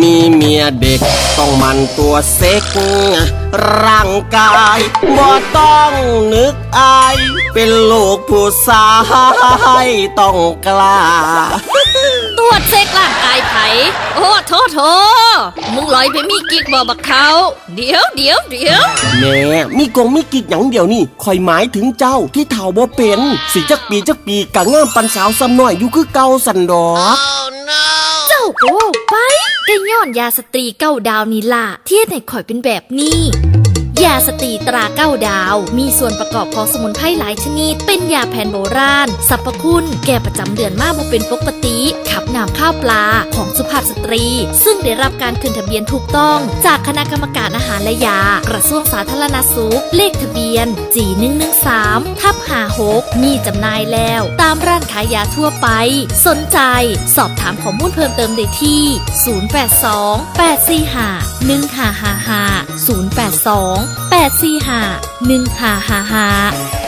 มีเมียเด็กต้องหมันตัวเซ็ก ร่างกายบ่ต้องนึกอาย เป็นลูกผู้ชายต้องกล้า ตรวจเช็คร่างกายไผโอ้โทษโทมึงลอยไปมีกิ๊กบอบักเขา เดี๋ยวเดี๋ยวเดี๋ยวแม่มีกงมีกิกหยังเดียวนี่คอยหมายถึงเจ้าที่เฒ่าบ่เป็น สิจักปีจักปีกะงามปันสาวซ้ำน้อยอยู่คือเก่าสันดอก เจ้าก็เว่าไป ก็ย้อนยาสตรีเก้าดาวนี่ล่ะที่ให้ข่อยเป็นแบบนี้ ยาสตรีตราเก้าดาว มีส่วนประกอบของสมุนไพรหลายชนิด เป็นยาแผนโบราณสรรพคุณ แก้ประจำเดือนมากบ่เป็นปกติ ขับน้ำข้าวปลาของสุภาพสตรี ซึ่งได้รับการขึ้นทะเบียนถูกต้อง จากคณะกรรมการอาหารและยา กระทรวงสาธารณสุข เลขทะเบียน G113 ทับ56มีจำหน่ายแล้ว ตามร้านขายยาทั่วไป สนใจ สอบถามข้อมูลเพิ่มเติมได้ที่ 082 845 1555 082 845 1555